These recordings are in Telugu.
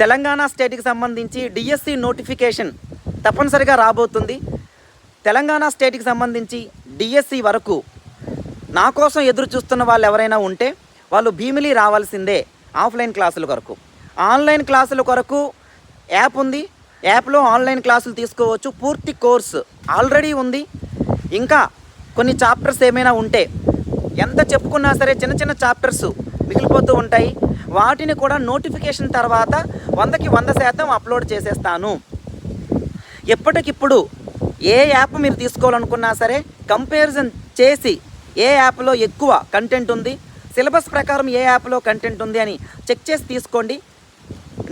తెలంగాణ స్టేట్కి సంబంధించి డిఎస్సి నోటిఫికేషన్ తప్పనిసరిగా రాబోతుంది. తెలంగాణ స్టేట్కి సంబంధించి డిఎస్సి వరకు నా కోసం ఎదురు చూస్తున్న వాళ్ళు ఎవరైనా ఉంటే వాళ్ళు భీమిలి రావాల్సిందే ఆఫ్లైన్ క్లాసుల కొరకు. ఆన్లైన్ క్లాసుల కొరకు యాప్ ఉంది. యాప్లో ఆన్లైన్ క్లాసులు తీసుకోవచ్చు. పూర్తి కోర్సు ఆల్రెడీ ఉంది. ఇంకా కొన్ని చాప్టర్స్ ఏమైనా ఉంటే ఎంత చెప్పుకున్నా సరే చిన్న చిన్న చాప్టర్స్ మిగిలిపోతూ ఉంటాయి. వాటిని కూడా నోటిఫికేషన్ తర్వాత వందకి వంద శాతం అప్లోడ్ చేసేస్తాను. ఎప్పటికిప్పుడు ఏ యాప్ మీరు తీసుకోవాలనుకున్నా సరే కంపారిజన్ చేసి ఏ యాప్లో ఎక్కువ కంటెంట్ ఉంది సిలబస్ ప్రకారం ఏ యాప్లో కంటెంట్ ఉంది అని చెక్ చేసి తీసుకోండి.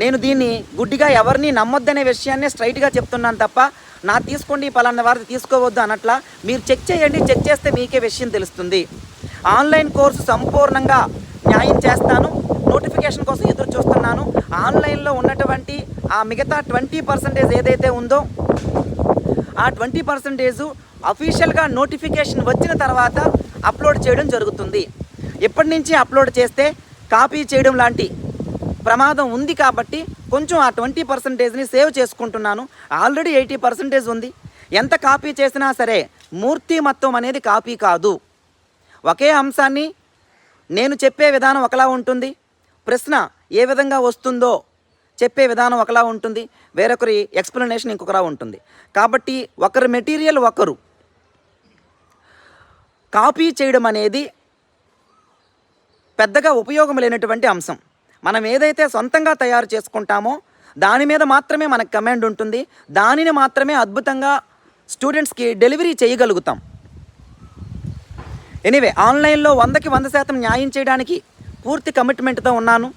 నేను దీన్ని గుడ్డిగా ఎవరిని నమ్మొద్దనే విషయాన్ని స్ట్రైట్గా చెప్తున్నాను తప్ప నా తీసుకోండి పలానా వారిది తీసుకోవద్దు అన్నట్లా మీరు చెక్ చేయండి చెక్ చేస్తే మీకే విషయం తెలుస్తుంది. ఆన్లైన్ కోర్సు సంపూర్ణంగా న్యాయం చేస్తాను. నోటిఫికేషన్ కోసం ఎదురు చూస్తున్నాను. ఆన్లైన్లో ఉన్నటువంటి ఆ మిగతా ట్వంటీ పర్సెంటేజ్ ఏదైతే ఉందో ఆ ట్వంటీ పర్సెంటేజ్ అఫీషియల్గా నోటిఫికేషన్ వచ్చిన తర్వాత అప్లోడ్ చేయడం జరుగుతుంది. ఇప్పటి నుంచి అప్లోడ్ చేస్తే కాపీ చేయడం లాంటి ప్రమాదం ఉంది కాబట్టి కొంచెం ఆ ట్వంటీ పర్సెంటేజ్ని సేవ్ చేసుకుంటున్నాను. ఆల్రెడీ ఎయిటీ పర్సెంటేజ్ ఉంది. ఎంత కాపీ చేసినా సరే మూర్తిమత్వం అనేది కాపీ కాదు. ఒకే అంశాన్ని నేను చెప్పే విధానం ఒకలా ఉంటుంది. ప్రశ్న ఏ విధంగా వస్తుందో చెప్పే విధానం ఒకలా ఉంటుంది వేరొకరి ఎక్స్ప్లెనేషన్ ఇంకొకలా ఉంటుంది. కాబట్టి ఒకరి మెటీరియల్ ఒకరు కాపీ చేయడం అనేది పెద్దగా ఉపయోగం లేనటువంటి అంశం. మనం ఏదైతే సొంతంగా తయారు చేసుకుంటామో దాని మీద మాత్రమే మనకు కమాండ్ ఉంటుంది. దానిని మాత్రమే అద్భుతంగా స్టూడెంట్స్కి డెలివరీ చేయగలుగుతాం. ఎనీవే ఆన్లైన్లో వందకి వంద శాతం న్యాయం చేయడానికి పూర్తి కమిట్మెంట్తో ఉన్నాను.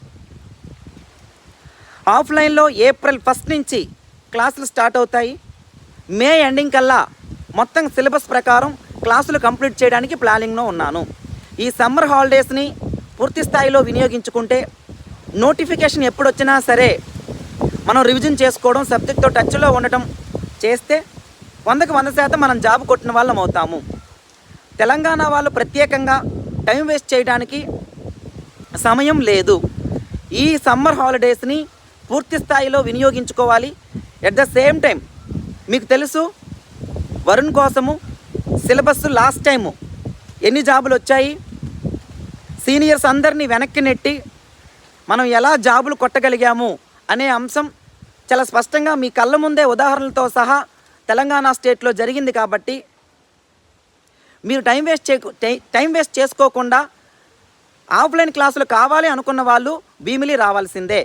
ఆఫ్లైన్లో ఏప్రిల్ ఫస్ట్ నుంచి క్లాసులు స్టార్ట్ అవుతాయి. మే ఎండింగ్ కల్లా మొత్తం సిలబస్ ప్రకారం క్లాసులు కంప్లీట్ చేయడానికి ప్లానింగ్లో ఉన్నాను. ఈ సమ్మర్ హాలిడేస్ని పూర్తి స్థాయిలో వినియోగించుకుంటే నోటిఫికేషన్ ఎప్పుడొచ్చినా సరే మనం రివిజన్ చేసుకోవడం సబ్జెక్ట్తో టచ్లో ఉండటం చేస్తే వందకు వంద శాతం మనం జాబ్ కొట్టిన వాళ్ళం అవుతాము. తెలంగాణ వాళ్ళు ప్రత్యేకంగా టైం వేస్ట్ చేయడానికి సమయం లేదు. ఈ సమ్మర్ హాలిడేస్ని పూర్తి స్థాయిలో వినియోగించుకోవాలి. ఎట్ ద సేమ్ టైం మీకు తెలుసు వరుణ్ కోసము సిలబస్ లాస్ట్ టైము ఎన్ని జాబులు వచ్చాయి? సీనియర్స్ అందరినీ వెనక్కి నెట్టి మనం ఎలా జాబులు కొట్టగలిగాము అనే అంశం చాలా స్పష్టంగా మీ కళ్ళ ముందే ఉదాహరణలతో సహా తెలంగాణ స్టేట్లో జరిగింది కాబట్టి మీరు టైం వేస్ట్ చే టైం వేస్ట్ చేసుకోకుండా ఆఫ్లైన్ క్లాసులు కావాలి అనుకున్న వాళ్ళు భీమిలి రావాల్సిందే.